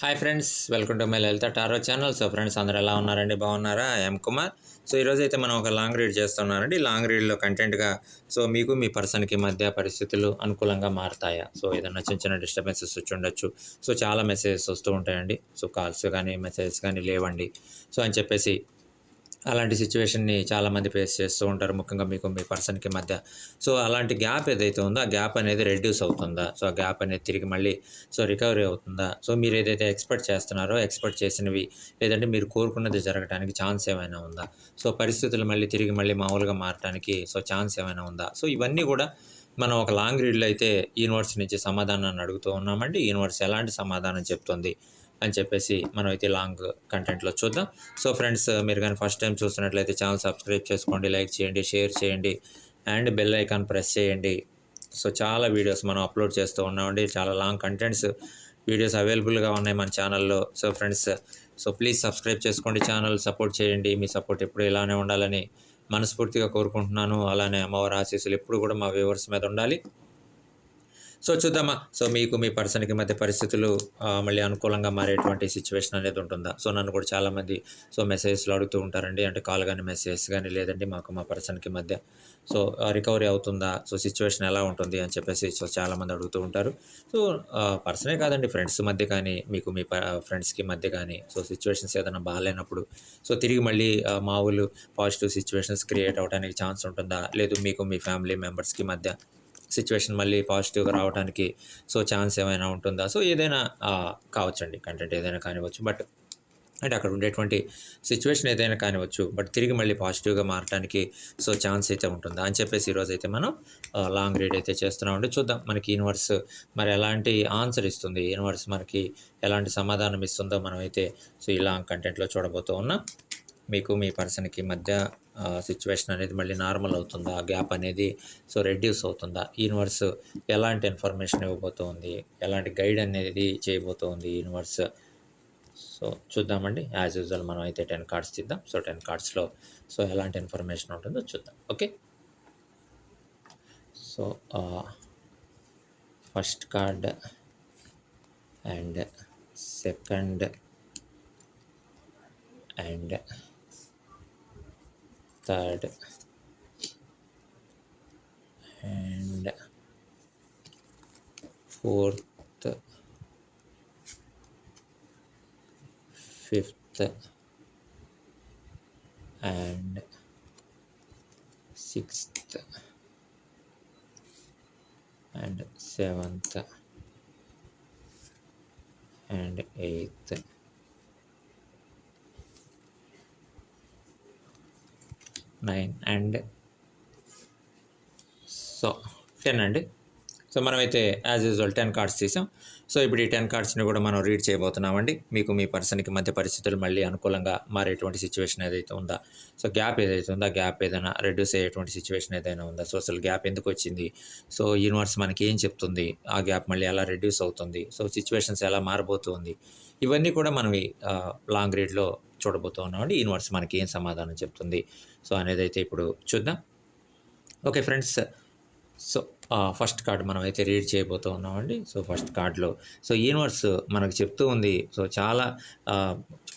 Hi friends welcome to my Lalitha tarot channel so friends అందరూ ఎలా ఉన్నారండి? బాగున్నారా? ఎం కుమార్ సో ఈరోజు అయితే మనం ఒక లాంగ్ రీడ్ చేస్తున్నారండి. లాంగ్ రీడ్లో కంటెంట్గా సో మీకు మీ పర్సన్కి మధ్య పరిస్థితులు అనుకూలంగా మారుతాయా? సో ఏదైనా చిన్న చిన్న డిస్టర్బెన్సెస్ వచ్చి ఉండొచ్చు సో చాలా మెసేజెస్ వస్తూ ఉంటాయండి. సో కాల్స్ కానీ మెసేజెస్ కానీ లేవండి. సో అని చెప్పేసి అలాంటి సిచ్యువేషన్ని చాలామంది ఫేస్ చేస్తూ ఉంటారు. ముఖ్యంగా మీకు మీ పర్సన్కి మధ్య. సో అలాంటి గ్యాప్ ఏదైతే ఉందో ఆ గ్యాప్ అనేది రెడ్యూస్ అవుతుందా? సో ఆ గ్యాప్ అనేది తిరిగి మళ్ళీ సో రికవరీ అవుతుందా? సో మీరు ఏదైతే ఎక్స్పెక్ట్ చేస్తున్నారో ఎక్స్పెక్ట్ చేసినవి లేదంటే మీరు కోరుకున్నది జరగడానికి ఛాన్స్ ఏమైనా ఉందా? సో పరిస్థితులు మళ్ళీ తిరిగి మళ్ళీ మామూలుగా మారడానికి సో ఛాన్స్ ఏమైనా ఉందా? సో ఇవన్నీ కూడా మనం ఒక లాంగ్ రీడ్లో అయితే యూనివర్స్ నుంచి సమాధానాన్ని అడుగుతూ ఉన్నామండి. యూనివర్స్ ఎలాంటి సమాధానం చెప్తుంది? అని చెప్పేసి మనం అయితే లాంగ్ కంటెంట్లో చూద్దాం. సో ఫ్రెండ్స్ మీరు కానీ ఫస్ట్ టైం చూస్తున్నట్లయితే ఛానల్ సబ్స్క్రైబ్ చేసుకోండి లైక్ చేయండి షేర్ చేయండి అండ్ బెల్ ఐకాన్ ప్రెస్ చేయండి. సో చాలా వీడియోస్ మనం అప్లోడ్ చేస్తూ ఉన్నామండి. చాలా లాంగ్ కంటెంట్స్ వీడియోస్ అవైలబుల్గా ఉన్నాయి మన ఛానల్లో. So friends so please subscribe చేసుకోండి ఛానల్ సపోర్ట్ చేయండి. మీ సపోర్ట్ ఎప్పుడు ఇలానే ఉండాలని మనస్ఫూర్తిగా కోరుకుంటున్నాను. అలానే అమ్మవారి ఆశీస్సులు ఎప్పుడు కూడా మా వ్యూవర్స్ మీద ఉండాలి. సో చూద్దామా. సో మీకు మీ పర్సన్కి మధ్య పరిస్థితులు మళ్ళీ అనుకూలంగా మారేటువంటి సిచ్యువేషన్ అనేది ఉంటుందా? సో నన్ను కూడా చాలామంది సో మెసేజ్లు అడుగుతూ ఉంటారండి. అంటే కాల్ కానీ మెసేజ్ కానీ లేదండి మాకు మా పర్సన్కి మధ్య. సో రికవరీ అవుతుందా? సో సిచ్యువేషన్ ఎలా ఉంటుంది అని చెప్పేసి సో చాలామంది అడుగుతూ ఉంటారు. సో పర్సనే కాదండి ఫ్రెండ్స్ మధ్య కానీ మీకు మీ ఫ్రెండ్స్కి మధ్య కానీ సో సిచ్యువేషన్స్ ఏదైనా బాగాలేనప్పుడు సో తిరిగి మళ్ళీ మామూలు పాజిటివ్ సిచ్యువేషన్స్ క్రియేట్ అవడానికి ఛాన్స్ ఉంటుందా? లేదు మీకు మీ ఫ్యామిలీ మెంబర్స్కి మధ్య? సిచ్యువేషన్ మళ్ళీ పాజిటివ్గా రావడానికి సో ఛాన్స్ ఏమైనా ఉంటుందా? సో ఏదైనా కావచ్చండి కంటెంట్ ఏదైనా కానివచ్చు బట్ అంటే అక్కడ ఉండేటువంటి సిచ్యువేషన్ ఏదైనా కానివచ్చు బట్ తిరిగి మళ్ళీ పాజిటివ్గా మారడానికి సో ఛాన్స్ అయితే ఉంటుందా? అని చెప్పేసి ఈరోజు అయితే మనం లాంగ్ రీడ్ అయితే చేస్తున్నామండి చూద్దాం మనకి యూనివర్స్ మరి ఎలాంటి ఆన్సర్ ఇస్తుంది? యూనివర్స్ మనకి ఎలాంటి సమాధానం ఇస్తుందో మనం అయితే సో ఈ లాంగ్ కంటెంట్లో చూడబోతూ ఉన్నాం. మీకు మీ పర్సన్కి మధ్య సిచ్యువేషన్ అనేది మళ్ళీ నార్మల్ అవుతుందా? గ్యాప్ అనేది సో రెడ్యూస్ అవుతుందా? యూనివర్స్ ఎలాంటి ఇన్ఫర్మేషన్ ఇవ్వబోతోంది? ఎలాంటి గైడ్ అనేది చేయబోతోంది యూనివర్స్ సో చూద్దామండి. యాజ్ యూజువల్ మనం అయితే టెన్ కార్డ్స్ తీద్దాం. సో టెన్ కార్డ్స్లో సో ఎలాంటి ఇన్ఫర్మేషన్ ఉంటుందో చూద్దాం. Okay? So first card and second and third and fourth fifth and sixth and seventh and eighth nine and so ten అండి. So మనమైతే యాజ్ యూజువల్ టెన్ కార్డ్స్ తీసాం. So ఇప్పుడు ఈ ten కార్డ్స్ని కూడా మనం రీడ్ చేయబోతున్నామండి. మీకు మీ పర్సన్కి మధ్య పరిస్థితులు మళ్ళీ అనుకూలంగా మారేటువంటి సిచ్యువేషన్ ఏదైతే ఉందా సో గ్యాప్ ఏదైతే ఉందా ఆ గ్యాప్ ఏదైనా రెడ్యూస్ అయ్యేటువంటి సిచ్యువేషన్ ఏదైనా ఉందా? సో అసలు గ్యాప్ ఎందుకు వచ్చింది? సో యూనివర్స్ మనకి ఏం చెప్తుంది? ఆ గ్యాప్ మళ్ళీ ఎలా రెడ్యూస్ అవుతుంది? సో సిచ్యువేషన్స్ ఎలా మారబోతుంది ఇవన్నీ కూడా మనం లాంగ్ రీడ్లో చూడబోతూ ఉన్నామండి. యూనివర్స్ మనకి ఏం సమాధానం చెప్తుంది? సో అనేది అయితే ఇప్పుడు చూద్దాం. Okay friends. So first card మనం అయితే రీడ్ చేయబోతూ ఉన్నామండి. సో ఫస్ట్ కార్డులో. సో యూనివర్స్ మనకు చెప్తూ ఉంది. సో చాలా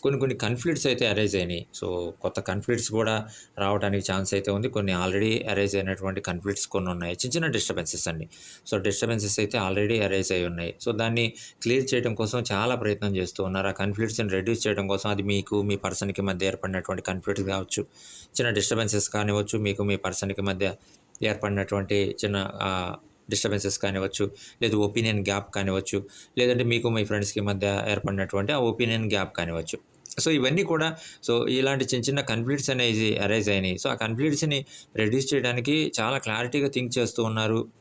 కొన్ని కొన్ని కన్ఫ్లిక్ట్స్ అయితే అరైజ్ అయినాయి. సో కొత్త కన్ఫ్లిక్ట్స్ కూడా రావడానికి ఛాన్స్ అయితే ఉంది. కొన్ని ఆల్రెడీ అరైజ్ అయినటువంటి కన్ఫ్లిక్ట్స్ కొన్ని ఉన్నాయి. చిన్న చిన్న డిస్టర్బెన్సెస్ అండి. సో డిస్టర్బెన్సెస్ అయితే ఆల్రెడీ అరైజ్ అయి ఉన్నాయి. సో దాన్ని క్లియర్ చేయడం కోసం చాలా ప్రయత్నం చేస్తూ ఉన్నారు. ఆ కన్ఫ్లిక్ట్స్ని రెడ్యూస్ చేయడం కోసం అది మీకు మీ పర్సన్కి మధ్య ఏర్పడినటువంటి కన్ఫ్లిక్ట్స్ కావచ్చు. చిన్న డిస్టర్బెన్సెస్ కానివచ్చు మీకు మీ పర్సన్కి మధ్య ఏర్పడినటువంటి చిన్న డిస్టర్బెన్సెస్ కానివచ్చు లేదు ఒపీనియన్ గ్యాప్ కానివచ్చు లేదంటే మీకు మీ ఫ్రెండ్స్కి మధ్య ఏర్పడినటువంటి ఆ ఒపీనియన్ గ్యాప్ కానివచ్చు సో ఇవన్నీ కూడా సో ఇలాంటి చిన్న చిన్న కన్ఫ్లిక్ట్స్ అనేది అరైజ్ అయినాయి. సో ఆ కన్ఫ్లిక్ట్స్ని రెడ్యూస్ చేయడానికి చాలా క్లారిటీగా థింక్ చేస్తూ ఉన్నారు.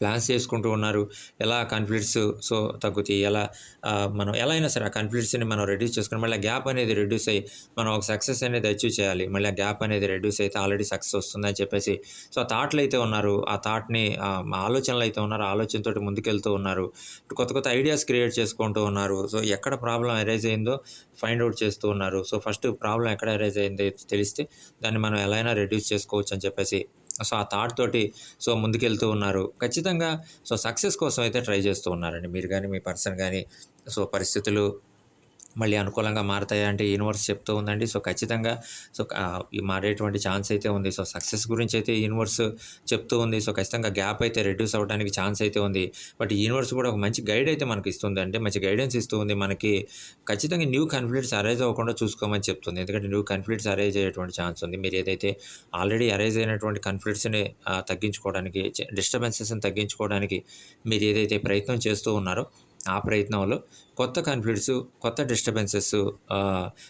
ప్లాన్స్ చేసుకుంటూ ఉన్నారు. ఎలా కాన్ఫ్లిక్ట్స్ సో తగ్గుతాయి. ఎలా మనం ఎలా అయినా సరే ఆ కాన్ఫ్లిక్ట్స్ని మనం రెడ్యూస్ చేసుకుని మళ్ళీ గ్యాప్ అనేది రెడ్యూస్ అయ్యి మనం ఒక సక్సెస్ అనేది అచీవ్ చేయాలి. మళ్ళీ ఆ గ్యాప్ అనేది రెడ్యూస్ అయితే ఆల్రెడీ సక్సెస్ వస్తుందని చెప్పేసి. సో ఆ థాట్లు అయితే ఉన్నారు. ఆ థాట్ని ఆలోచనలు అయితే ఉన్నారు. ఆలోచనతో ముందుకెళ్తూ ఉన్నారు. కొత్త కొత్త ఐడియాస్ క్రియేట్ చేసుకుంటూ ఉన్నారు. సో ఎక్కడ ప్రాబ్లం అరైజ్ అయిందో ఫైండ్ అవుట్ చేస్తూ ఉన్నారు. సో ఫస్ట్ ప్రాబ్లం ఎక్కడ అరైజ్ అయిందో తెలిస్తే దాన్ని మనం ఎలా అయినా రెడ్యూస్ చేసుకోవచ్చు అని చెప్పేసి. సో ఆ థాట్ తోటి సో ముందుకెళ్తూ ఉన్నారు. ఖచ్చితంగా సో సక్సెస్ కోసం అయితే ట్రై చేస్తూ ఉన్నారండి. మీరు కానీ మీ పర్సన్ కానీ సో పరిస్థితులు మళ్ళీ అనుకూలంగా మారతాయా అంటే యూనివర్స్ చెప్తూ ఉందండి. సో ఖచ్చితంగా సో మారేటువంటి ఛాన్స్ అయితే ఉంది. సో సక్సెస్ గురించి అయితే యూనివర్స్ చెప్తూ ఉంది. సో ఖచ్చితంగా గ్యాప్ అయితే రెడ్యూస్ అవ్వడానికి ఛాన్స్ అయితే ఉంది. బట్ యూనివర్స్ కూడా ఒక మంచి గైడ్ అయితే మనకి ఇస్తుంది అంటే మంచి గైడెన్స్ ఇస్తూ ఉంది మనకి. ఖచ్చితంగా న్యూ కన్ఫ్లిక్ట్స్ అరైజ్ అవ్వకుండా చూసుకోమని చెప్తుంది. ఎందుకంటే న్యూ కన్ఫ్లిక్ట్స్ అరైజ్ అయ్యేటువంటి ఛాన్స్ ఉంది. మీరు ఏదైతే ఆల్రెడీ అరైజ్ అయినటువంటి కన్ఫ్లిక్ట్స్ని తగ్గించుకోవడానికి డిస్టర్బెన్సెస్ని తగ్గించుకోవడానికి మీరు ఏదైతే ప్రయత్నం చేస్తూ ఉన్నారో ఆ ప్రయత్నంలో కొత్త కాన్ఫ్లిక్ట్స్ కొత్త డిస్టర్బెన్సెస్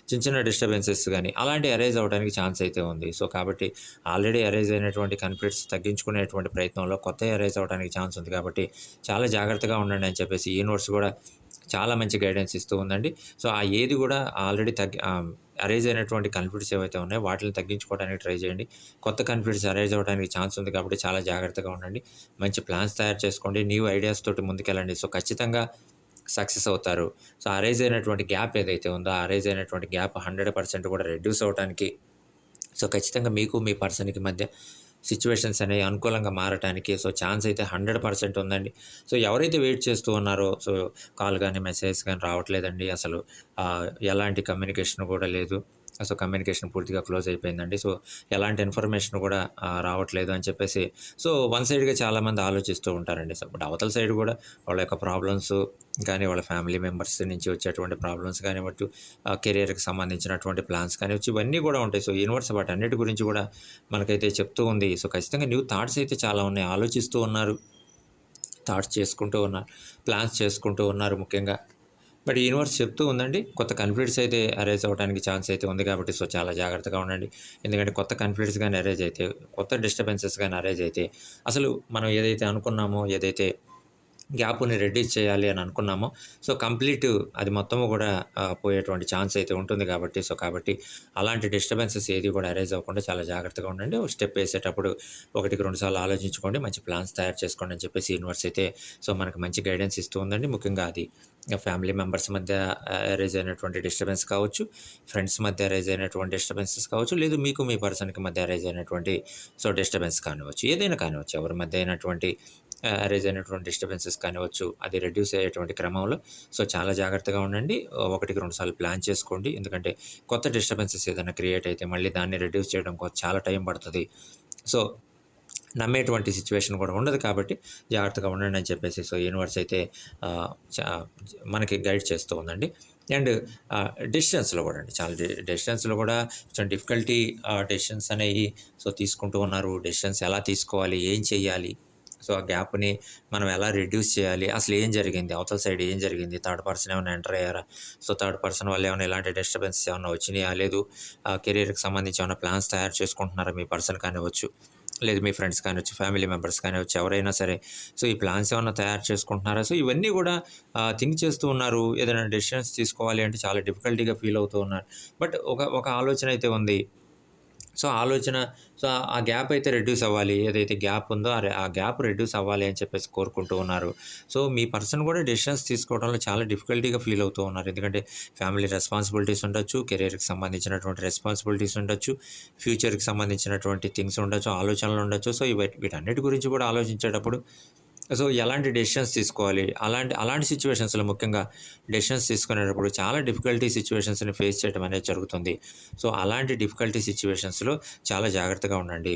చిన్న చిన్న డిస్టర్బెన్సెస్ కానీ అలాంటి అరైజ్ అవ్వడానికి ఛాన్స్ అయితే ఉంది. సో కాబట్టి ఆల్రెడీ అరైజ్ అయినటువంటి కాన్ఫ్లిక్ట్స్ తగ్గించుకునేటువంటి ప్రయత్నంలో కొత్త అరైజ్ అవ్వడానికి ఛాన్స్ ఉంది కాబట్టి చాలా జాగ్రత్తగా ఉండండి అని చెప్పేసి యూనివర్స్ కూడా చాలా మంచి గైడెన్స్ ఇస్తూ ఉందండి. సో ఆ ఏది కూడా ఆల్రెడీ తగ్గి అరైజ్ అయినటువంటి కాన్ఫ్లిక్ట్స్ ఏవైతే ఉన్నాయో వాటిని తగ్గించుకోవడానికి ట్రై చేయండి. కొత్త కాన్ఫ్లిక్ట్స్ అరైజ్ అవ్వడానికి ఛాన్స్ ఉంది కాబట్టి చాలా జాగ్రత్తగా ఉండండి. మంచి ప్లాన్స్ తయారు చేసుకోండి. న్యూ ఐడియాస్ తోటి ముందుకెళ్ళండి. సో ఖచ్చితంగా సక్సెస్ అవుతారు. సో అరైజ్ అయినటువంటి గ్యాప్ ఏదైతే ఉందో ఆ అరైజ్ అయినటువంటి గ్యాప్ హండ్రెడ్ పర్సెంట్ కూడా రెడ్యూస్ అవడానికి సో ఖచ్చితంగా మీకు మీ పర్సన్కి మధ్య సిచ్యువేషన్స్ అనేవి అనుకూలంగా మారటానికి సో ఛాన్స్ అయితే హండ్రెడ్ పర్సెంట్ ఉందండి. సో ఎవరైతే వెయిట్ చేస్తూ ఉన్నారో సో కాల్ కానీ మెసేజ్ కానీ రావట్లేదండి అసలు. ఎలాంటి కమ్యూనికేషన్ కూడా లేదు. సో కమ్యూనికేషన్ పూర్తిగా క్లోజ్ అయిపోయిందండి. సో ఎలాంటి ఇన్ఫర్మేషన్ కూడా రావట్లేదు అని చెప్పేసి సో వన్ సైడ్గా చాలామంది ఆలోచిస్తూ ఉంటారండి. సో బట్ అవతల సైడ్ కూడా వాళ్ళ యొక్క ప్రాబ్లమ్స్ కానీ వాళ్ళ ఫ్యామిలీ మెంబర్స్ నుంచి వచ్చేటువంటి ప్రాబ్లమ్స్ కానివ్వచ్చు కెరియర్కి సంబంధించినటువంటి ప్లాన్స్ కానివచ్చు ఇవన్నీ కూడా ఉంటాయి. సో యూనివర్స్ వాటి అన్నిటి గురించి కూడా మనకైతే చెప్తూ ఉంది. సో ఖచ్చితంగా న్యూ థాట్స్ అయితే చాలా ఉన్నాయి. ఆలోచిస్తూ ఉన్నారు థాట్స్ చేసుకుంటూ ఉన్నారు ప్లాన్స్ చేసుకుంటూ ఉన్నారు ముఖ్యంగా. బట్ యూనివర్స్ చెప్తూ ఉందండి కొత్త కన్ఫ్లిక్ట్స్ అయితే అరేజ్ అవ్వడానికి ఛాన్స్ అయితే ఉంది కాబట్టి సో చాలా జాగ్రత్తగా ఉండండి. ఎందుకంటే కొత్త కన్ఫ్లిక్ట్స్ కానీ అరేజ్ అయితే కొత్త డిస్టర్బెన్సెస్ కానీ అరేజ్ అయితే అసలు మనం ఏదైతే అనుకున్నామో ఏదైతే గ్యాప్ని రెడ్యూస్ చేయాలి అని అనుకున్నామో సో కంప్లీట్ అది మొత్తము కూడా పోయేటువంటి ఛాన్స్ అయితే ఉంటుంది కాబట్టి సో కాబట్టి అలాంటి డిస్టర్బెన్సెస్ ఏది కూడా అరేజ్ అవ్వకుండా చాలా జాగ్రత్తగా ఉండండి. ఒక స్టెప్ వేసేటప్పుడు ఒకటికి రెండు సార్లు ఆలోచించుకోండి మంచి ప్లాన్స్ తయారు చేసుకోండి అని చెప్పేసి యూనివర్స్ అయితే సో మనకు మంచి గైడెన్స్ ఇస్తూ ఉందండి. ముఖ్యంగా అది ఫ్యామిలీ మెంబర్స్ మధ్య అరేజ్ అయినటువంటి డిస్టర్బెన్స్ కావచ్చు ఫ్రెండ్స్ మధ్య అరేజ్ అయినటువంటి డిస్టర్బెన్సెస్ కావచ్చు లేదు మీకు మీ పర్సన్కి మధ్య అరేజ్ అయినటువంటి సో డిస్టర్బెన్స్ కానివచ్చు ఏదైనా కానివచ్చు ఎవరి మధ్య అయినటువంటి అరేజ్ అయినటువంటి డిస్టర్బెన్సెస్ కానివచ్చు అది రెడ్యూస్ అయ్యేటువంటి క్రమంలో సో చాలా జాగ్రత్తగా ఉండండి. ఒకటికి రెండు సార్లు ప్లాన్ చేసుకోండి. ఎందుకంటే కొత్త డిస్టర్బెన్సెస్ ఏదైనా క్రియేట్ అయితే మళ్ళీ దాన్ని రెడ్యూస్ చేయడం కోసం చాలా టైం పడుతుంది. సో నమ్మేటువంటి సిచ్యువేషన్ కూడా ఉండదు కాబట్టి జాగ్రత్తగా ఉండండి అని చెప్పేసి సో యూనివర్స్ అయితే మనకి గైడ్ చేస్తూ ఉందండి. అండ్ డెసిషన్స్లో కూడా అండి. చాలా డెసిషన్స్లో కూడా కొంచెం డిఫికల్టీ డెసిషన్స్ అనేవి సో తీసుకుంటూ ఉన్నారు. డెసిషన్స్ ఎలా తీసుకోవాలి? ఏం చేయాలి? సో ఆ గ్యాప్ని మనం ఎలా రిడ్యూస్ చేయాలి? అసలు ఏం జరిగింది? అవతల సైడ్ ఏం జరిగింది? థర్డ్ పర్సన్ ఏమైనా ఎంటర్ అయ్యారా? సో థర్డ్ పర్సన్ వల్ల ఏమైనా ఇలాంటి డిస్టర్బెన్సెస్ ఏమైనా వచ్చినాయా? లేదు కెరీర్కి సంబంధించి ఏమైనా ప్లాన్స్ తయారు చేసుకుంటున్నారా? మీ పర్సన్ కానివ్వచ్చు. లేదు మీ ఫ్రెండ్స్ కానీ వచ్చి ఫ్యామిలీ మెంబర్స్ కానీ వచ్చి ఎవరైనా సరే. సో ఈ ప్లాన్స్ ఏమైనా తయారు చేసుకుంటున్నారా? సో ఇవన్నీ కూడా థింక్ చేస్తూ ఉన్నారు. ఏదైనా డెసిషన్స్ తీసుకోవాలి అంటే చాలా డిఫికల్టీగా ఫీల్ అవుతూ ఉన్నారు. బట్ ఒక ఒక ఆలోచన అయితే ఉంది. సో ఆలోచన సో ఆ- గ్యాప్ అయితే రెడ్యూస్ అవ్వాలి. ఏదైతే గ్యాప్ ఉందో ఆ గ్యాప్ రెడ్యూస్ అవ్వాలి అని చెప్పేసి కోరుకుంటూ ఉన్నారు. సో మీ పర్సన్ కూడా డెసిషన్స్ తీసుకోవడంలో చాలా డిఫికల్టీగా ఫీల్ అవుతూ ఉన్నారు. ఎందుకంటే ఫ్యామిలీ రెస్పాన్సిబిలిటీస్ ఉండొచ్చు కెరీర్కి సంబంధించినటువంటి రెస్పాన్సిబిలిటీస్ ఉండొచ్చు ఫ్యూచర్కి సంబంధించినటువంటి థింగ్స్ ఉండొచ్చు ఆలోచనలు ఉండొచ్చు. సో ఇవి వీటన్నిటి గురించి కూడా ఆలోచించేటప్పుడు సో ఎలాంటి డెసిషన్స్ తీసుకోవాలి? అలాంటి అలాంటి సిచ్యువేషన్స్లో ముఖ్యంగా డెసిషన్స్ తీసుకునేటప్పుడు చాలా డిఫికల్టీ సిచ్యువేషన్స్ని ఫేస్ చేయడం అనేది జరుగుతుంది. సో అలాంటి డిఫికల్టీ సిచ్యువేషన్స్లో చాలా జాగ్రత్తగా ఉండండి.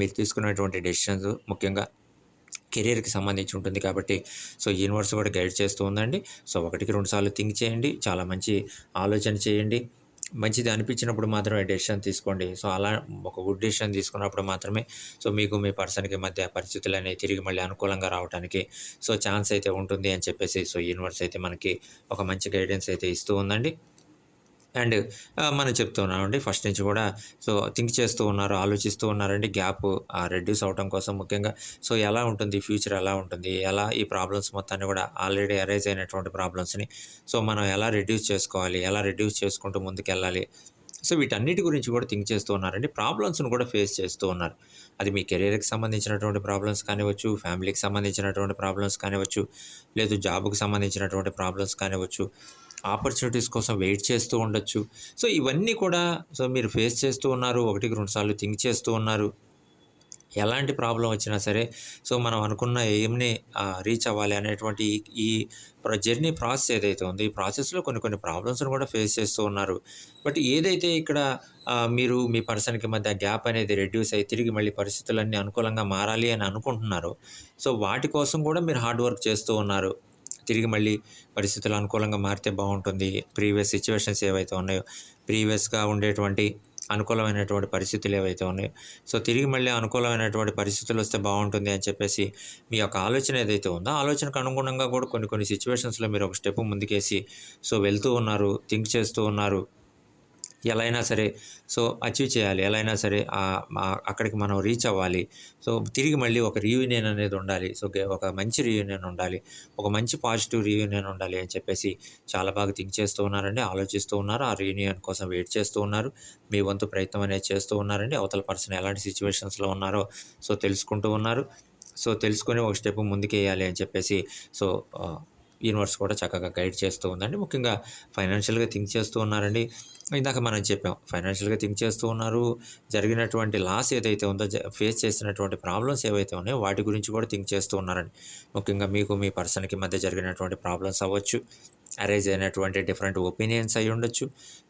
మీరు తీసుకునేటువంటి డెసిషన్స్ ముఖ్యంగా కెరీర్కి సంబంధించి ఉంటుంది కాబట్టి సో యూనివర్స్ కూడా గైడ్ చేస్తూ ఉందండి సో ఒకటికి రెండుసార్లు థింక్ చేయండి. చాలా మంచి ఆలోచన చేయండి. మంచిది అనిపించినప్పుడు మాత్రమే డెసిషన్ తీసుకోండి. సో అలా ఒక గుడ్ డెసిషన్ తీసుకున్నప్పుడు మాత్రమే సో మీకు మీ పర్సన్కి మధ్య పరిస్థితులు అనేవి తిరిగి మళ్ళీ అనుకూలంగా రావడానికి సో ఛాన్స్ అయితే ఉంటుంది అని చెప్పేసి సో యూనివర్స్ అయితే మనకి ఒక మంచి గైడెన్స్ అయితే ఇస్తూ ఉందండి. అండ్ మనం చెప్తూ ఉన్నామండి ఫస్ట్ నుంచి కూడా. సో థింక్ చేస్తూ ఉన్నారు ఆలోచిస్తూ ఉన్నారండి. గ్యాప్ రెడ్యూస్ అవడం కోసం ముఖ్యంగా. సో ఎలా ఉంటుంది ఫ్యూచర్ ఎలా ఉంటుంది ఎలా ఈ ప్రాబ్లమ్స్ మొత్తాన్ని కూడా ఆల్రెడీ అరైజ్ అయినటువంటి ప్రాబ్లమ్స్ని సో మనం ఎలా రెడ్యూస్ చేసుకోవాలి ఎలా రెడ్యూస్ చేసుకుంటూ ముందుకెళ్ళాలి. సో వీటన్నిటి గురించి కూడా థింక్ చేస్తూ ఉన్నారండి. ప్రాబ్లమ్స్ను కూడా ఫేస్ చేస్తూ ఉన్నారు. అది మీ కెరీర్కి సంబంధించినటువంటి ప్రాబ్లమ్స్ కానివచ్చు ఫ్యామిలీకి సంబంధించినటువంటి ప్రాబ్లమ్స్ కానివ్వచ్చు లేదు జాబ్కి సంబంధించినటువంటి ప్రాబ్లమ్స్ కానివ్వచ్చు. ఆపర్చునిటీస్ కోసం వెయిట్ చేస్తూ ఉండొచ్చు సో ఇవన్నీ కూడా సో మీరు ఫేస్ చేస్తూ ఉన్నారు ఒకటికి రెండు సార్లు థింక్ చేస్తూ ఉన్నారు ఎలాంటి ప్రాబ్లం వచ్చినా సరే సో మనం అనుకున్న ఎయిమ్‌ని రీచ్ అవ్వాలి అనేటువంటి ఈ జర్నీ ప్రాసెస్ ఏదైతే ఉందో, ఈ ప్రాసెస్‌లో కొన్ని కొన్ని ప్రాబ్లమ్స్‌ని కూడా ఫేస్ చేస్తూ ఉన్నారు. బట్ ఏదైతే ఇక్కడ మీరు మీ పర్సన్‌కి మధ్య గ్యాప్ అనేది రెడ్యూస్ అయ్యి తిరిగి మళ్ళీ పరిస్థితులన్నీ అనుకూలంగా మారాలి అని అనుకుంటున్నారో, సో వాటి కోసం కూడా మీరు హార్డ్ వర్క్ చేస్తూ ఉన్నారు. తిరిగి మళ్ళీ పరిస్థితులు అనుకూలంగా మారితే బాగుంటుంది ప్రీవియస్ సిచ్యువేషన్స్ ఏవైతే ఉన్నాయో, ప్రీవియస్‌గా ఉండేటువంటి అనుకూలమైనటువంటి పరిస్థితులు ఏవైతే ఉన్నాయో, సో తిరిగి మళ్ళీ అనుకూలమైనటువంటి పరిస్థితులు వస్తే బాగుంటుంది అని చెప్పేసి మీ యొక్క ఆలోచన ఏదైతే ఉందో, ఆలోచనకు అనుగుణంగా కూడా కొన్ని కొన్ని సిచ్యువేషన్స్లో మీరు ఒక స్టెప్ ముందుకేసి సో వెళ్తూ ఉన్నారు. థింక్ చేస్తూ ఉన్నారు. ఎలా అయినా సరే సో అచీవ్ చేయాలి. ఎలా అయినా సరే అక్కడికి మనం రీచ్ అవ్వాలి. సో తిరిగి మళ్ళీ ఒక రీయూనియన్ అనేది ఉండాలి. సో ఒక మంచి రీయూనియన్ ఉండాలి. ఒక మంచి పాజిటివ్ రీయూనియన్ ఉండాలి అని చెప్పేసి చాలా బాగా థింక్ చేస్తూ ఉన్నారండి. ఆలోచిస్తూ ఉన్నారు. ఆ రీయూనియన్ కోసం వెయిట్ చేస్తూ ఉన్నారు. మీ వంతు ప్రయత్నం అనేది చేస్తూ ఉన్నారండి. అవతల పర్సన్ ఎలాంటి సిచ్యువేషన్స్లో ఉన్నారో సో తెలుసుకుంటూ ఉన్నారు. సో తెలుసుకొని ఒక స్టెప్ ముందుకేయాలి అని చెప్పేసి సో యూనివర్స్ కూడా చక్కగా గైడ్ చేస్తూ ఉందండి. ముఖ్యంగా ఫైనాన్షియల్‌గా థింక్ చేస్తూ ఉన్నారండి. ఇందాక మనం చెప్పాం. ఫైనాన్షియల్‌గా థింక్ చేస్తూ ఉన్నారు. జరిగినటువంటి లాస్ ఏదైతే ఉందో జ ఫేస్ చేసినటువంటి ప్రాబ్లమ్స్ ఏవైతే ఉన్నాయో వాటి గురించి కూడా థింక్ చేస్తూ ఉన్నారండి. ముఖ్యంగా మీకు మీ పర్సన్‌కి మధ్య జరిగినటువంటి ప్రాబ్లమ్స్ అవ్వచ్చు. అరేజ్ అయినటువంటి డిఫరెంట్ ఒపీనియన్స్ అయి ఉండొచ్చు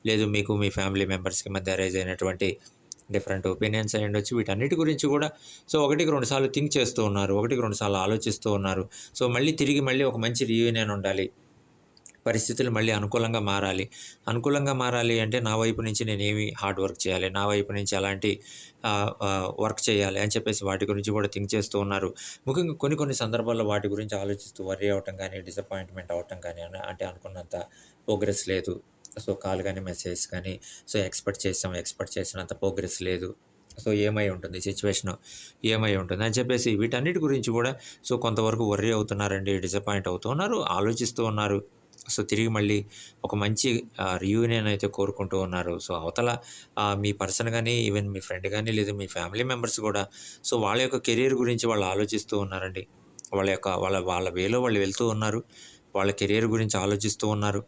లేదు మీకు మీ ఫ్యామిలీ మెంబర్స్‌కి మధ్య అరేజ్ అయినటువంటి డిఫరెంట్ ఒపీనియన్స్ అయ్యుండొచ్చు. వీటన్నిటి గురించి కూడా సో ఒకటికి రెండు సార్లు థింక్ చేస్తూ ఉన్నారు. ఒకటికి రెండు సార్లు ఆలోచిస్తూ ఉన్నారు. సో మళ్ళీ తిరిగి మళ్ళీ ఒక మంచి రీయూనియన్ ఉండాలి. పరిస్థితులు మళ్ళీ అనుకూలంగా మారాలి. అనుకూలంగా మారాలి అంటే నా వైపు నుంచి నేనేమి హార్డ్ వర్క్ చేయాలి. నా వైపు నుంచి అలాంటి వర్క్ చేయాలి అని చెప్పేసి వాటి గురించి కూడా థింక్ చేస్తూ ఉన్నారు. ముఖ్యంగా కొన్ని కొన్ని సందర్భాల్లో వాటి గురించి ఆలోచిస్తూ వర్రీ అవ్వటం కానీ డిసప్పాయింట్‌మెంట్ అవ్వటం కానీ అంటే అనుకున్నంత ప్రోగ్రెస్ లేదు. సో కాల్ కానీ మెసేజ్ కానీ సో ఎక్స్‌పెక్ట్ చేసాం. ఎక్స్‌పెక్ట్ చేసినంత ప్రోగ్రెస్ లేదు. సో ఏమై ఉంటుంది సిచ్యువేషన్ ఏమై ఉంటుంది? అని చెప్పేసి వీటన్నిటి గురించి కూడా సో కొంతవరకు వర్రీ అవుతున్నారండి. డిసప్పాయింట్ అవుతూ ఉన్నారు. ఆలోచిస్తూ ఉన్నారు. సో తిరిగి మళ్ళీ ఒక మంచి రియూనియన్ అయితే కోరుకుంటూ ఉన్నారు. సో అవతల మీ పర్సన్ కానీ ఈవెన్ మీ ఫ్రెండ్ కానీ లేదా మీ ఫ్యామిలీ మెంబర్స్ కూడా సో వాళ్ళ యొక్క కెరియర్ గురించి వాళ్ళు ఆలోచిస్తూ ఉన్నారండి. వాళ్ళ యొక్క వాళ్ళ వాళ్ళ వేలో వాళ్ళు వెళ్తూ ఉన్నారు. వాళ్ళ కెరియర్ గురించి ఆలోచిస్తూ ఉన్నారు.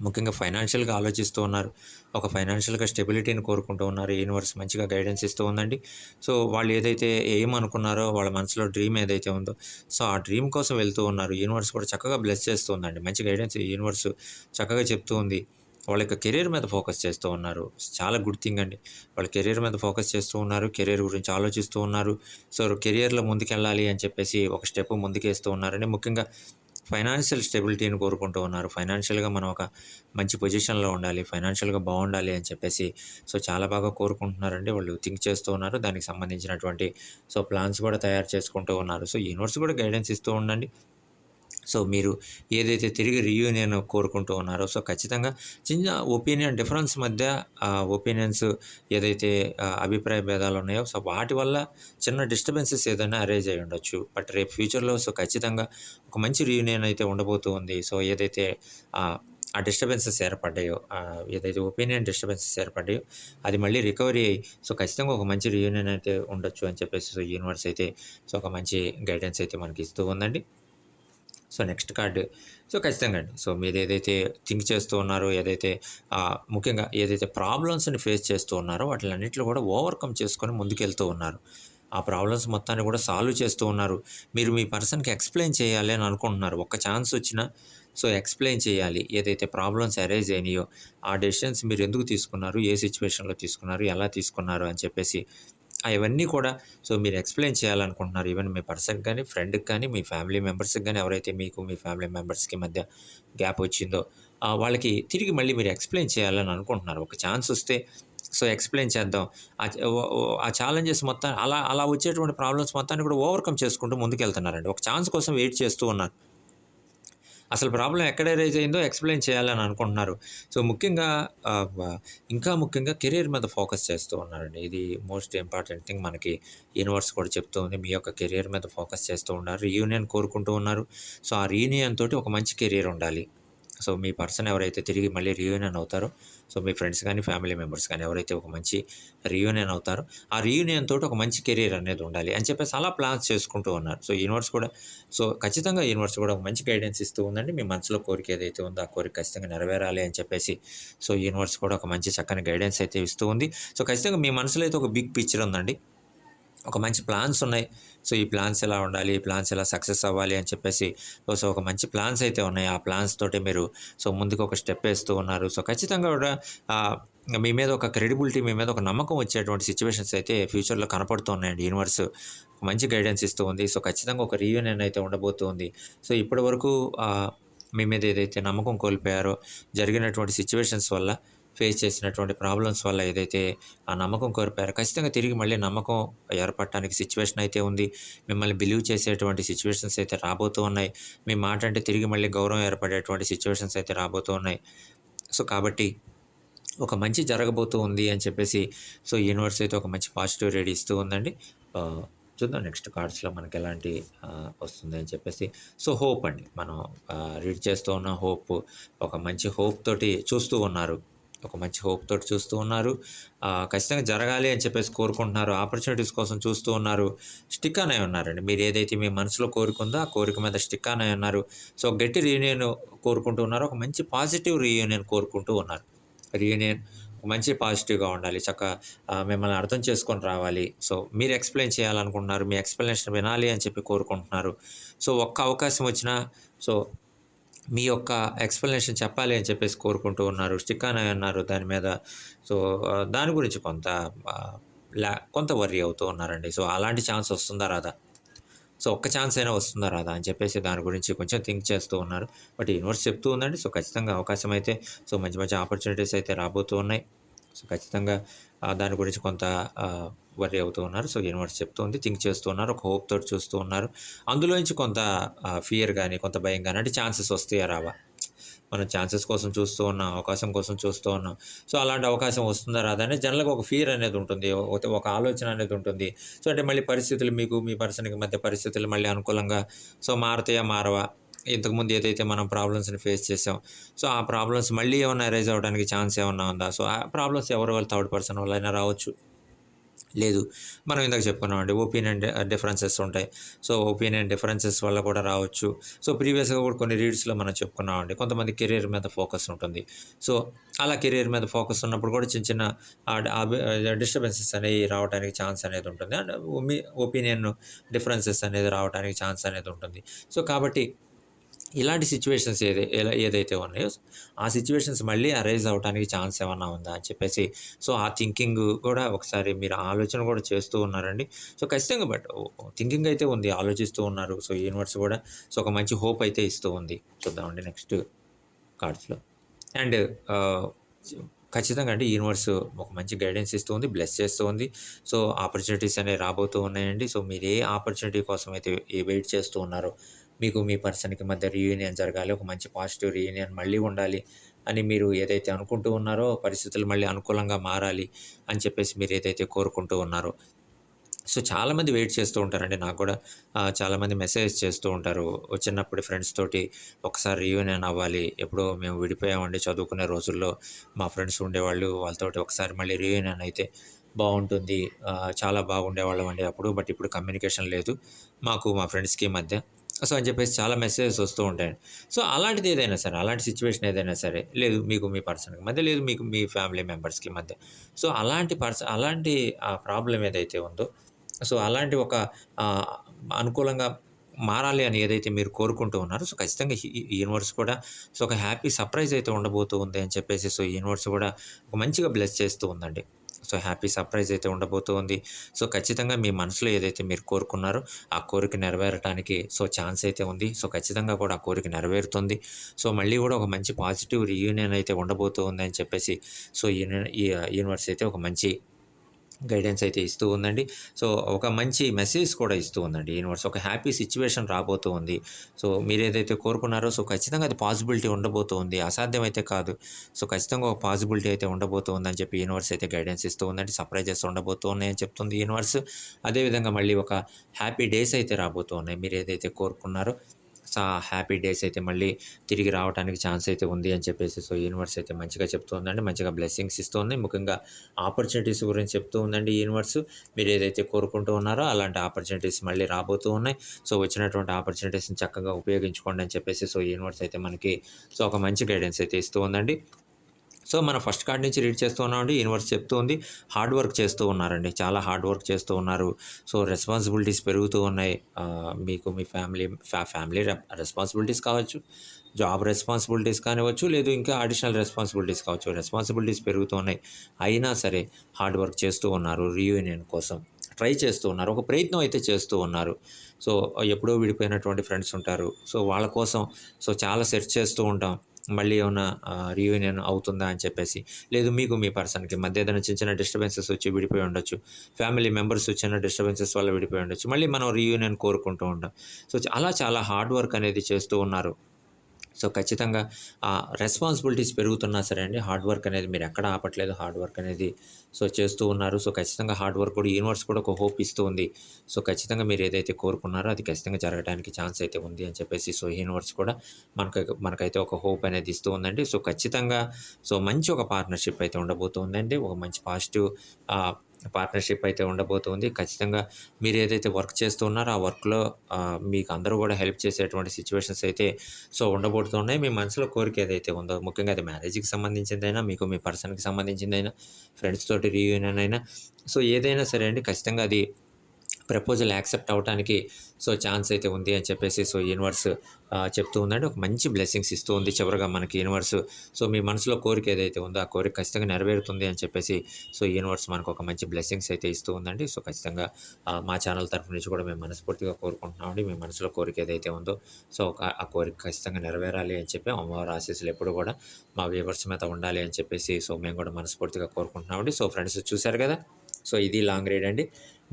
ముఖ్యంగా ఫైనాన్షియల్‌గా ఆలోచిస్తూ ఉన్నారు. ఒక ఫైనాన్షియల్‌గా స్టెబిలిటీని కోరుకుంటూ ఉన్నారు. యూనివర్స్ మంచిగా గైడెన్స్ ఇస్తూ ఉందండి. సో వాళ్ళు ఏదైతే ఏం అనుకున్నారో వాళ్ళ మనసులో డ్రీమ్ ఏదైతే ఉందో సో ఆ డ్రీమ్ కోసం వెళ్తూ ఉన్నారు. యూనివర్స్ కూడా చక్కగా బ్లెస్ చేస్తూ ఉందండి. మంచి గైడెన్స్ యూనివర్స్ చక్కగా చెప్తూ ఉంది. వాళ్ళ యొక్క కెరియర్ మీద ఫోకస్ చేస్తూ ఉన్నారు. చాలా గుడ్ థింగ్ అండి. వాళ్ళ కెరీర్ మీద ఫోకస్ చేస్తూ ఉన్నారు. కెరియర్ గురించి ఆలోచిస్తూ ఉన్నారు. సో కెరియర్‌లో ముందుకెళ్ళాలి అని చెప్పేసి ఒక స్టెప్ ముందుకేస్తూ ఉన్నారండి. ముఖ్యంగా ఫైనాన్షియల్ స్టెబిలిటీని కోరుకుంటూ ఉన్నారు. ఫైనాన్షియల్‌గా మనం ఒక మంచి పొజిషన్‌లో ఉండాలి. ఫైనాన్షియల్‌గా బాగుండాలి అని చెప్పేసి సో చాలా బాగా కోరుకుంటున్నారండి. వాళ్ళు థింక్ చేస్తూ ఉన్నారు. దానికి సంబంధించినటువంటి సో ప్లాన్స్ కూడా తయారు చేసుకుంటూ ఉన్నారు. సో యూనివర్స్ కూడా గైడెన్స్ ఇస్తూ ఉండండి. సో మీరు ఏదైతే తిరిగి రీయూనియన్ కోరుకుంటూ ఉన్నారో సో ఖచ్చితంగా చిన్న ఒపీనియన్ డిఫరెన్స్ మధ్య ఒపీనియన్స్ ఏదైతే అభిప్రాయ భేదాలు ఉన్నాయో సో వాటి వల్ల చిన్న డిస్టర్బెన్సెస్ ఏదైనా అరేంజ్ అయి ఉండొచ్చు. బట్ రేపు ఫ్యూచర్‌లో సో ఖచ్చితంగా ఒక మంచి రీయూనియన్ అయితే ఉండబోతూ ఉంది. సో ఏదైతే ఆ డిస్టర్బెన్సెస్ ఏర్పడ్డాయో ఏదైతే ఒపీనియన్ డిస్టర్బెన్సెస్ ఏర్పడ్డాయో అది మళ్ళీ రికవరీ అయ్యి సో ఖచ్చితంగా ఒక మంచి రీయూనియన్ అయితే ఉండొచ్చు అని చెప్పేసి సో యూనివర్స్ అయితే సో ఒక మంచి గైడెన్స్ అయితే మనకి ఇస్తూ ఉందండి. సో నెక్స్ట్ కార్డ్ సో ఖచ్చితంగా అండి. సో మీరు ఏదైతే థింక్ చేస్తూ ఉన్నారో ఏదైతే ముఖ్యంగా ఏదైతే ప్రాబ్లమ్స్‌ని ఫేస్ చేస్తూ ఉన్నారో వాటిలన్నింటిలో కూడా ఓవర్‌కమ్ చేసుకొని ముందుకెళ్తూ ఉన్నారు. ఆ ప్రాబ్లమ్స్ మొత్తాన్ని కూడా సాల్వ్ చేస్తూ ఉన్నారు. మీరు మీ పర్సన్‌కి ఎక్స్‌ప్లెయిన్ చేయాలి అని అనుకుంటున్నారు. ఒక్క ఛాన్స్ వచ్చినా సో ఎక్స్‌ప్లెయిన్ చేయాలి. ఏదైతే ప్రాబ్లమ్స్ అరైజ్ అయినాయో ఆ డెసిషన్స్ మీరు ఎందుకు తీసుకున్నారు? ఏ సిచ్యువేషన్లో తీసుకున్నారు? ఎలా తీసుకున్నారు? అని చెప్పేసి అవన్నీ కూడా సో మీరు ఎక్స్‌ప్లెయిన్ చేయాలనుకుంటున్నారు. ఈవెన్ మీ పర్సన్‌కి కానీ ఫ్రెండ్‌కి కానీ, మీ ఫ్యామిలీ మెంబర్స్‌కి కానీ ఎవరైతే మీకు మీ ఫ్యామిలీ మెంబర్స్‌కి మధ్య గ్యాప్ వచ్చిందో వాళ్ళకి తిరిగి మళ్ళీ మీరు ఎక్స్‌ప్లెయిన్ చేయాలని అనుకుంటున్నారు. ఒక ఛాన్స్ వస్తే సో ఎక్స్‌ప్లెయిన్ చేద్దాం. ఆ ఆ ఛాలెంజెస్ మొత్తం అలా అలా వచ్చేటువంటి ప్రాబ్లమ్స్ మొత్తాన్ని కూడా ఓవర్‌కమ్ చేసుకుంటూ ముందుకెళ్తున్నారండి. ఒక ఛాన్స్ కోసం వెయిట్ చేస్తూ ఉన్నారు. అసలు ప్రాబ్లమ్ ఎక్కడ అరైజ్ అయిందో ఎక్స్‌ప్లెయిన్ చేయాలని అనుకుంటున్నారు. సో ముఖ్యంగా ఇంకా ముఖ్యంగా కెరియర్ మీద ఫోకస్ చేస్తూ ఉన్నారండి. ఇది మోస్ట్ ఇంపార్టెంట్ థింగ్ మనకి యూనివర్స్ కూడా చెప్తూ ఉంది. మీ యొక్క కెరియర్ మీద ఫోకస్ చేస్తూ ఉన్నారు. రీయూనియన్ కోరుకుంటూ ఉన్నారు. సో ఆ రీయూనియన్ తోటి ఒక మంచి కెరియర్ ఉండాలి. సో మీ పర్సన్ ఎవరైతే తిరిగి మళ్ళీ రీయూనియన్ అవుతారో సో మీ ఫ్రెండ్స్ కానీ, ఫ్యామిలీ మెంబర్స్ కానీ ఎవరైతే ఒక మంచి రీయూనియన్ అవుతారో ఆ రీయూనియన్ తోటి ఒక మంచి కెరియర్ అనేది ఉండాలి అని చెప్పేసి అలా ప్లాన్స్ చేసుకుంటూ ఉన్నారు. సో యూనివర్స్ కూడా సో ఖచ్చితంగా యూనివర్స్ కూడా ఒక మంచి గైడెన్స్ ఇస్తూ ఉందండి. మీ మనసులో కోరిక ఏదైతే ఉందో ఆ కోరిక ఖచ్చితంగా నెరవేరాలి అని చెప్పేసి సో యూనివర్స్ కూడా ఒక మంచి చక్కని గైడెన్స్ అయితే ఇస్తూ ఉంది. సో ఖచ్చితంగా మీ మనసులో అయితే ఒక బిగ్ పిక్చర్ ఉందండి. ఒక మంచి ప్లాన్స్ ఉన్నాయి సో ఈ ప్లాన్స్ ఎలా ఉండాలి? ఈ ప్లాన్స్ ఎలా సక్సెస్ అవ్వాలి? అని చెప్పేసి సో ఒక మంచి ప్లాన్స్ అయితే ఉన్నాయి. ఆ ప్లాన్స్ తోటి మీరు సో ముందుకు ఒక స్టెప్ వేస్తూ ఉన్నారు. సో ఖచ్చితంగా కూడా మీ మీద ఒక క్రెడిబిలిటీ మీ మీద ఒక నమ్మకం వచ్చేటువంటి సిచ్యువేషన్స్ అయితే ఫ్యూచర్లో కనపడుతున్నాయండి యూనివర్స్ మంచి గైడెన్స్ ఇస్తూ ఉంది. సో ఖచ్చితంగా ఒక రీయూనియన్ అయితే ఉండబోతుంది. సో ఇప్పటి వరకు మీ మీద ఏదైతే నమ్మకం కోల్పోయారో జరిగినటువంటి సిచ్యువేషన్స్ వల్ల ఫేస్ చేసినటువంటి ప్రాబ్లమ్స్ వల్ల ఏదైతే ఆ నమ్మకం కోల్పోయారో ఖచ్చితంగా తిరిగి మళ్ళీ నమ్మకం ఏర్పడటానికి సిచ్యువేషన్ అయితే ఉంది. మిమ్మల్ని బిలీవ్ చేసేటువంటి సిచ్యువేషన్స్ అయితే రాబోతూ ఉన్నాయి. మీ మాట అంటే తిరిగి మళ్ళీ గౌరవం ఏర్పడేటువంటి సిచ్యువేషన్స్ అయితే రాబోతూ ఉన్నాయి. సో కాబట్టి ఒక మంచి జరగబోతూ ఉంది అని చెప్పేసి సో యూనివర్స్ అయితే ఒక మంచి పాజిటివ్ రేడ్ ఇస్తూ ఉందండి. చూద్దాం నెక్స్ట్ కార్డ్స్లో మనకి ఎలాంటి వస్తుంది అని చెప్పేసి. సో హోప్ అండి. మనం రీడ్ చేస్తూ ఉన్న హోప్ ఒక మంచి హోప్ తోటి చూస్తూ ఉన్నారు. ఒక మంచి హోప్ తోటి చూస్తూ ఉన్నారు. ఖచ్చితంగా జరగాలి అని చెప్పేసి కోరుకుంటున్నారు. ఆపర్చునిటీస్ కోసం చూస్తూ ఉన్నారు. స్టిక్ అనే ఉన్నారండి. మీరు ఏదైతే మీ మనసులో కోరుకుందో ఆ కోరిక మీద స్టిక్ అనే ఉన్నారు. సో గట్టి రీయూనియన్ కోరుకుంటూ ఉన్నారు. ఒక మంచి పాజిటివ్ రీయూనియన్ కోరుకుంటూ ఉన్నారు. రీయూనియన్ మంచి పాజిటివ్గా ఉండాలి. చక్కగా మిమ్మల్ని అర్థం చేసుకొని రావాలి. సో మీరు ఎక్స్ప్లెయిన్ చేయాలనుకుంటున్నారు. మీ ఎక్స్ప్లెనేషన్ వినాలి అని చెప్పి కోరుకుంటున్నారు. సో ఒక్క అవకాశం వచ్చినా సో మీ యొక్క ఎక్స్ప్లెనేషన్ చెప్పాలి అని చెప్పేసి కోరుకుంటూ ఉన్నారు. స్టిక్ అని అన్నారు దాని మీద. సో దాని గురించి కొంత లా కొంత వర్రీ అవుతూ ఉన్నారండి. సో అలాంటి ఛాన్స్ వస్తుందా రాదా? సో ఒక్క ఛాన్స్ అయినా వస్తుందా రాదా అని చెప్పేసి దాని గురించి కొంచెం థింక్ చేస్తూ ఉన్నారు. బట్ యూనివర్స్ చెప్తూ ఉందండి. సో ఖచ్చితంగా అవకాశం అయితే సో మంచి మంచి ఆపర్చునిటీస్ అయితే రాబోతూ ఉన్నాయి. సో ఖచ్చితంగా దాని గురించి కొంత వరి అవుతూ ఉన్నారు. సో యూనివర్స్ చెప్తుంది థింక్ చేస్తూ ఉన్నారు. ఒక హోప్ తోటి చూస్తూ ఉన్నారు. అందులోంచి కొంత ఫియర్ కానీ కొంత భయం కానీ అంటే ఛాన్సెస్ వస్తాయా రావా? మనం ఛాన్సెస్ కోసం చూస్తూ ఉన్నాం. అవకాశం కోసం చూస్తూ ఉన్నాం. సో అలాంటి అవకాశం వస్తుందా రాదా అనేది జనరల్గా ఒక ఫియర్ అనేది ఉంటుంది. ఒక- ఆలోచన అనేది ఉంటుంది. సో అంటే మళ్ళీ పరిస్థితులు మీకు మీ పర్సన్కి మధ్య పరిస్థితులు మళ్ళీ అనుకూలంగా సో మారతాయా మారవా? ఇంతకుముందు ఏదైతే మనం ప్రాబ్లమ్స్ని ఫేస్ చేసాం సో ఆ ప్రాబ్లమ్స్ మళ్ళీ ఏమైనా రైజ్ అవ్వడానికి ఛాన్స్ ఏమన్నా ఉందా? సో ఆ ప్రాబ్లమ్స్ ఎవరు వాళ్ళు థర్డ్ పర్సన్ వాళ్ళైనా అయినా రావచ్చు. లేదు. మనం ఇందాక చెప్పుకున్నామండి ఒపీనియన్ డిఫరెన్సెస్ ఉంటాయి. సో ఒపీనియన్ డిఫరెన్సెస్ వల్ల కూడా రావచ్చు. సో ప్రీవియస్గా కూడా కొన్ని రీడ్స్లో మనం చెప్పుకున్నామండి కొంతమంది కెరీర్ మీద ఫోకస్ ఉంటుంది. సో అలా కెరీర్ మీద ఫోకస్ ఉన్నప్పుడు కూడా చిన్న చిన్న డిస్టర్బెన్సెస్ అనేవి రావడానికి ఛాన్స్ అనేది ఉంటుంది. అండ్ ఒపీనియన్ డిఫరెన్సెస్ అనేది రావడానికి ఛాన్స్ అనేది ఉంటుంది. సో కాబట్టి ఇలాంటి సిచ్యువేషన్స్ ఏది ఎలా ఏదైతే ఉన్నాయో ఆ సిచ్యువేషన్స్ మళ్ళీ అరైజ్ అవ్వడానికి ఛాన్స్ ఏమన్నా ఉందా అని చెప్పేసి సో ఆ థింకింగ్ కూడా ఒకసారి మీరు ఆలోచన కూడా చేస్తూ ఉన్నారండి. సో ఖచ్చితంగా బట్ థింకింగ్ అయితే ఉంది ఆలోచిస్తూ ఉన్నారు. సో యూనివర్స్ కూడా సో ఒక మంచి హోప్ అయితే ఇస్తూ ఉంది. చూద్దామండి నెక్స్ట్ కార్డ్స్లో అండ్ ఖచ్చితంగా అంటే యూనివర్స్ ఒక మంచి గైడెన్స్ ఇస్తూ ఉంది బ్లెస్ చేస్తూ ఉంది. సో ఆపర్చునిటీస్ అనేవి రాబోతూ ఉన్నాయండి. సో మీరు ఏ ఆపర్చునిటీ కోసం అయితే ఏ వెయిట్ చేస్తూ ఉన్నారో మీకు మీ పర్సన్కి మధ్య రీయూనియన్ జరగాలి ఒక మంచి పాజిటివ్ రీయూనియన్ మళ్ళీ ఉండాలి అని మీరు ఏదైతే అనుకుంటూ ఉన్నారో పరిస్థితులు మళ్ళీ అనుకూలంగా మారాలి అని చెప్పేసి మీరు ఏదైతే కోరుకుంటూ ఉన్నారో. సో చాలామంది వెయిట్ చేస్తూ ఉంటారండి నాకు కూడా. చాలామంది మెసేజ్ చేస్తూ ఉంటారు. చిన్నప్పుడు ఫ్రెండ్స్ తోటి ఒకసారి రీయూనియన్ అవ్వాలి. ఎప్పుడో మేము విడిపోయామండి చదువుకునే రోజుల్లో. మా ఫ్రెండ్స్ ఉండేవాళ్ళు వాళ్ళతోటి ఒకసారి మళ్ళీ రీయూనియన్ అయితే బాగుంటుంది. చాలా బాగుండేవాళ్ళం అండి అప్పుడు బట్ ఇప్పుడు కమ్యూనికేషన్ లేదు. మాకు మా ఫ్రెండ్స్కి మధ్య సో అని చెప్పేసి చాలా మెసేజెస్ వస్తూ ఉంటాయండి. సో అలాంటిది ఏదైనా సరే అలాంటి సిచ్యువేషన్ ఏదైనా సరే లేదు మీకు మీ పర్సన్కి మధ్య లేదు మీకు మీ ఫ్యామిలీ మెంబర్స్కి మధ్య. సో అలాంటి పర్సన్ అలాంటి ఆ ప్రాబ్లం ఏదైతే ఉందో సో అలాంటి ఒక అనుకూలంగా మారాలి అని ఏదైతే మీరు కోరుకుంటూ ఉన్నారో సో ఖచ్చితంగా యూనివర్స్ కూడా సో ఒక హ్యాపీ సర్ప్రైజ్ అయితే ఉండబోతూ ఉంది అని చెప్పేసి సో యూనివర్స్ కూడా ఒక మంచిగా బ్లెస్ చేస్తూ ఉందండి. సో హ్యాపీ సర్ప్రైజ్ అయితే ఉండబోతూ ఉంది. సో ఖచ్చితంగా మీ మనసులో ఏదైతే మీరు కోరుకున్నారో ఆ కోరిక నెరవేరటానికి సో ఛాన్స్ అయితే ఉంది. సో ఖచ్చితంగా కూడా ఆ కోరిక నెరవేరుతుంది. సో మళ్ళీ కూడా ఒక మంచి పాజిటివ్ రీయూనియన్ అయితే ఉండబోతోంది అని చెప్పేసి సో యూనియన్ ఈ యూనివర్స్ అయితే ఒక మంచి గైడెన్స్ అయితే ఇస్తూ ఉందండి. సో ఒక మంచి మెసేజ్ కూడా ఇస్తూ ఉందండి. యూనివర్స్ ఒక హ్యాపీ సిచ్యువేషన్ రాబోతూ ఉంది. సో మీరు ఏదైతే కోరుకున్నారో సో ఖచ్చితంగా అది పాసిబిలిటీ ఉండబోతూ ఉంది. అసాధ్యం అయితే కాదు. సో ఖచ్చితంగా ఒక పాసిబిలిటీ అయితే ఉండబోతూ ఉందని చెప్పి యూనివర్స్ అయితే గైడెన్స్ ఇస్తూ ఉందండి. సర్ప్రైజెస్ ఉండబోతూ ఉన్నాయని చెప్తుంది యూనివర్స్ అదేవిధంగా మళ్ళీ ఒక హ్యాపీ డేస్ అయితే రాబోతూ ఉన్నాయి. మీరు ఏదైతే కోరుకున్నారో హ్యాపీ డేస్ అయితే మళ్ళీ తిరిగి రావడానికి ఛాన్స్ అయితే ఉంది అని చెప్పేసి సో యూనివర్స్ అయితే మంచిగా చెప్తూ ఉందండి. మంచిగా బ్లెస్సింగ్స్ ఇస్తుంది ముఖ్యంగా ఆపర్చునిటీస్ గురించి చెప్తూ ఉందండి యూనివర్స్. మీరు ఏదైతే కోరుకుంటూ ఉన్నారో అలాంటి ఆపర్చునిటీస్ మళ్ళీ రాబోతూ ఉన్నాయి. సో వచ్చినటువంటి ఆపర్చునిటీస్ని చక్కగా ఉపయోగించుకోండి అని చెప్పేసి సో యూనివర్స్ అయితే మనకి సో ఒక మంచి గైడెన్స్ అయితే ఇస్తూ ఉందండి. సో మన ఫస్ట్ కార్డ్ నుంచి రీడ్ చేస్తూ ఉన్నామండి. యూనివర్స్ చెప్తూ ఉంది. హార్డ్ వర్క్ చేస్తూ ఉన్నారండి. చాలా హార్డ్ వర్క్ చేస్తూ ఉన్నారు. సో రెస్పాన్సిబిలిటీస్ పెరుగుతూ ఉన్నాయి. మీకు మీ ఫ్యామిలీ ఫ్యామిలీ రెస్పాన్సిబిలిటీస్ కావచ్చు జాబ్ రెస్పాన్సిబిలిటీస్ కానివ్వచ్చు లేదు ఇంకా అడిషనల్ రెస్పాన్సిబిలిటీస్ కావచ్చు. రెస్పాన్సిబిలిటీస్ పెరుగుతూ ఉన్నాయి. అయినా సరే హార్డ్ వర్క్ చేస్తూ ఉన్నారు రీయూనియన్ కోసం. ట్రై చేస్తూ ఉన్నారు. ఒక ప్రయత్నం అయితే చేస్తూ ఉన్నారు. సో ఎప్పుడో విడిపోయినటువంటి ఫ్రెండ్స్ ఉంటారు. సో వాళ్ళ కోసం సో చాలా సెర్చ్ చేస్తూ ఉంటాం. మళ్ళీ ఏమైనా రీయూనియన్ అవుతుందా అని చెప్పేసి. లేదు మీకు మీ పర్సన్కి మధ్య ఏదైనా చిన్న చిన్న డిస్టర్బెన్సెస్ వచ్చి విడిపోయి ఉండొచ్చు. ఫ్యామిలీ మెంబర్స్ చిన్న డిస్టర్బెన్సెస్ వల్ల విడిపోయి ఉండొచ్చు. మళ్ళీ మనం రీయూనియన్ కోరుకుంటూ ఉంటాం సో అలా చాలా హార్డ్ వర్క్ అనేది చేస్తూ ఉన్నారు. సో ఖచ్చితంగా ఆ రెస్పాన్సిబిలిటీస్ పెరుగుతున్నా సరే అండి హార్డ్ వర్క్ అనేది మీరు ఎక్కడ ఆపట్లేదు హార్డ్ వర్క్ అనేది సో చేస్తూ ఉన్నారు. సో ఖచ్చితంగా హార్డ్ వర్క్ కూడా యూనివర్స్ కూడా ఒక హోప్ ఇస్తూ ఉంది. సో ఖచ్చితంగా మీరు ఏదైతే కోరుకున్నారో అది ఖచ్చితంగా జరగడానికి ఛాన్స్ అయితే ఉంది అని చెప్పేసి సో యూనివర్స్ కూడా మనకు మనకైతే ఒక హోప్ అనేది ఇస్తూ ఉందండి. సో ఖచ్చితంగా సో మంచి ఒక పార్ట్నర్షిప్ అయితే ఉండబోతుందండి ఒక మంచి పాజిటివ్ పార్ట్నర్షిప్ అయితే ఉండబోతుంది. ఖచ్చితంగా మీరు ఏదైతే వర్క్ చేస్తూ ఉన్నారో ఆ వర్క్లో మీకు అందరూ కూడా హెల్ప్ చేసేటువంటి సిచ్యువేషన్స్ అయితే సో ఉండబోతున్నాయి. మీ మనసులో కోరిక ఏదైతే ఉందో ముఖ్యంగా అది మ్యారేజ్కి సంబంధించిందైనా మీకు మీ పర్సన్కి సంబంధించిందైనా ఫ్రెండ్స్ తోటి రీయూనియన్ అయినా సో ఏదైనా సరే అండి ఖచ్చితంగా అది ప్రపోజల్ యాక్సెప్ట్ అవడానికి సో ఛాన్స్ అయితే ఉంది అని చెప్పేసి సో యూనివర్స్ చెప్తూ ఉందండి. ఒక మంచి బ్లెస్సింగ్స్ ఇస్తూ ఉంది చివరిగా మనకి యూనివర్స్. సో మీ మనసులో కోరిక ఏదైతే ఉందో ఆ కోరిక ఖచ్చితంగా నెరవేరుతుంది అని చెప్పేసి సో యూనివర్స్ మనకు ఒక మంచి బ్లెస్సింగ్స్ అయితే ఇస్తూ ఉందండి. సో ఖచ్చితంగా మా ఛానల్ తరఫు నుంచి కూడా మేము మనస్ఫూర్తిగా కోరుకుంటున్నామండి మీ మనసులో కోరిక ఏదైతే ఉందో సో ఒక- ఆ కోరిక ఖచ్చితంగా నెరవేరాలి అని చెప్పి అమ్మవారి ఆశీస్సులు ఎప్పుడు కూడా మా వ్యూవర్స్ మీద ఉండాలి అని చెప్పేసి సో మేము కూడా మనస్ఫూర్తిగా కోరుకుంటున్నామండి సో ఫ్రెండ్స్ చూశారు కదా? సో ఇది లాంగ్ రీడ్ అండి.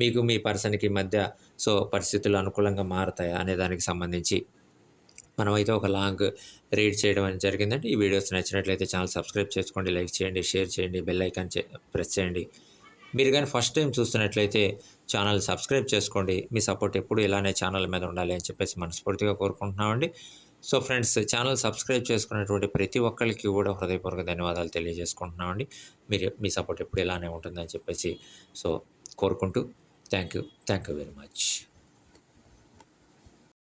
మీకు మీ పర్సన్కి మధ్య సో పరిస్థితులు అనుకూలంగా మారుతాయా అనే దానికి సంబంధించి మనమైతే ఒక లాంగ్ రీడ్ చేయడం అనేది జరిగిందండి. ఈ వీడియోస్ నచ్చినట్లయితే ఛానల్ సబ్స్క్రైబ్ చేసుకోండి లైక్ చేయండి షేర్ చేయండి బెల్ ఐకాన్ చే ప్రెస్ చేయండి. మీరు కానీ ఫస్ట్ టైం చూస్తున్నట్లయితే ఛానల్ సబ్స్క్రైబ్ చేసుకోండి. మీ సపోర్ట్ ఎప్పుడు ఇలానే ఛానల్ మీద ఉండాలి అని చెప్పేసి మనస్ఫూర్తిగా కోరుకుంటున్నామండి. సో ఫ్రెండ్స్ ఛానల్ సబ్స్క్రైబ్ చేసుకున్నటువంటి ప్రతి ఒక్కరికి కూడా హృదయపూర్వక ధన్యవాదాలు తెలియజేసుకుంటున్నామండి. మీరు మీ సపోర్ట్ ఎప్పుడు ఇలానే ఉంటుందని చెప్పేసి సో కోరుకుంటూ thank you thank you very much.